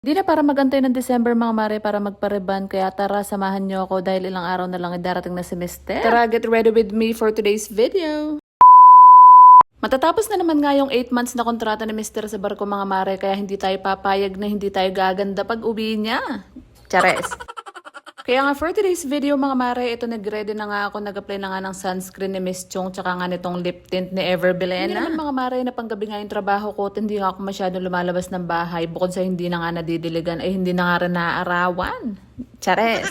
Di na para magantay ng December mga mare para magpareban kaya tara samahan niyo ako dahil ilang araw na lang darating na semester. Tara get ready with me for today's video. Matatapos na naman nga yung 8 months na kontrata ni Mr. sa barko mga mare kaya hindi tayo papayag na hindi tayo gaganda pag uwi niya. Chares. Kaya nga for today's video mga mare, ito nag-ready na nga ako, nag-apply na nga ng sunscreen ni Miss Chong tsaka nga nitong lip tint ni Ever Belena. Hindi naman mga mare na panggabi nga yung trabaho ko at hindi nga ako masyadong lumalabas ng bahay bukod sa hindi na nga nadidiligan ay hindi na nga rin naaarawan. Chares!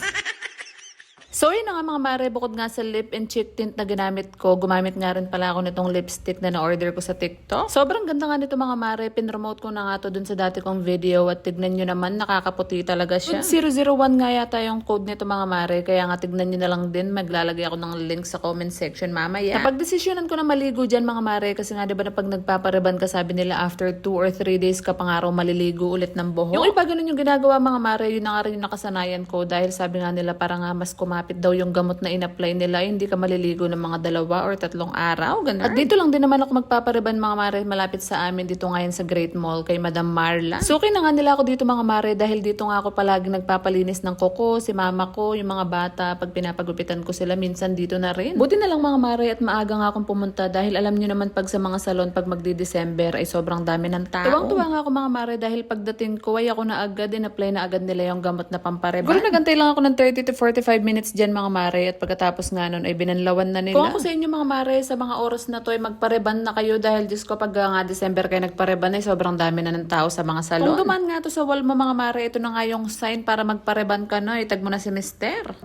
So yun na nga mga mare, bukod nga sa lip and cheek tint na ginamit ko, gumamit nga rin pala ako nitong lipstick na na-order ko sa TikTok. Sobrang ganda nga nito mga mare, pinromote ko na nga to dun sa dati kong video at tignan nyo naman, nakakaputi talaga siya. 001 nga yata yung code nito mga mare, kaya nga tignan nyo na lang din, maglalagay ako ng link sa comment section mamaya. Kapag desisyonan ko na maligo dyan mga mare, kasi nga diba na pag nagpapareban ka sabi nila after 2 or 3 days ka pa nga raw maliligo ulit ng buhok. Yung iba ganun yung ginagawa mga mare, yun na nga rin yung nakasanayan ko dahil sabi nga nila para nga mas kumapit daw yung gamot na in-apply nila, hindi ka maliligo ng mga dalawa or tatlong araw. Ganun. At dito lang din naman ako magpapareban mga mare malapit sa amin dito ngayon sa Great Mall kay Madam Marla. Suki na nga nila ako dito mga mare dahil dito nga ako palagi nagpapalinis ng koko, si mama ko, yung mga bata, pag pinapagupitan ko sila minsan dito na rin. Buti na lang mga mare at maaga nga akong pumunta dahil alam nyo naman pag sa mga salon pag magdi-December ay sobrang dami ng tao. Tuwang-tuwa nga ako mga mare dahil pagdating ko ay ako na agad in-apply na agad nila yung gamot na pampareban. Siguro nagantay lang ako ng 30 to 45 minutes dyan mga mare at pagkatapos nga nun ay binanlawan na nila. Kung ako sa inyo mga mare sa mga oras na to ay magpareban na kayo dahil Diyos ko pag nga December kayo nagpareban ay sobrang dami na ng tao sa mga salon. Kung duman nga to sa wall mo mga mare, ito na nga yung sign para magpareban ka na. Itag mo na si Mister.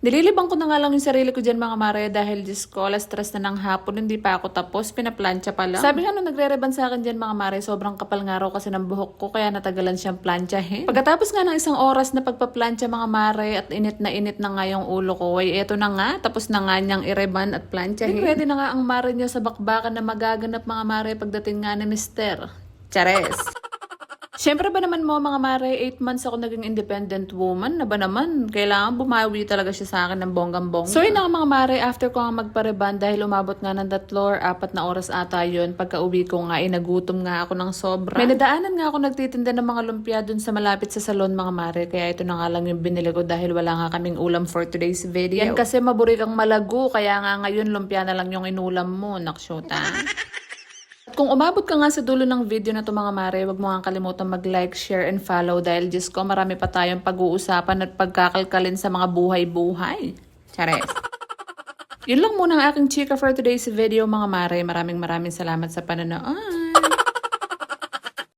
Nililibang ko na nga lang yung sarili ko dyan mga mare dahil Diyos ko, alas stress na ng hapon, hindi pa ako tapos, pinaplansya pa lang. Sabi nga nung nagre-reban sa akin dyan mga mare, sobrang kapal nga raw kasi ng buhok ko kaya natagalan siyang plansyahin. Pagkatapos nga ng isang oras na pagpaplansya mga mare at init na init na nga yung ulo ko, ay eto na nga, tapos na nga niyang ireban at plansyahin. Ready na nga ang mare niya sa bakbakan na magaganap mga mare pagdating nga ni Mister. Chares! Siyempre ba naman mo mga mare, 8 months ako naging independent woman na ba naman? Kailangan bumawi talaga siya sa akin ng bonggang-bongga. So yun na mga mare, after ko nga magpareban dahil umabot nga ng tatlo or apat na oras ata yun, pagka uwi ko nga ay nagutom nga ako ng sobra. May nadaanan nga ako nagtitinda ng mga lumpia dun sa malapit sa salon mga mare, kaya ito na nga lang yung binili ko dahil wala nga kaming ulam for today's video. Yan kasi maburi kang malago, kaya nga ngayon lumpia na lang yung inulam mo, naksyota. Kung umabot ka nga sa dulo ng video na to mga mare, wag mo nga kalimutan mag-like, share, and follow dahil Diyos ko marami pa tayong pag-uusapan at pagkakalkalin sa mga buhay-buhay. Chares. Yun lang muna ang aking chika for today's video mga mare. Maraming maraming salamat sa panonood.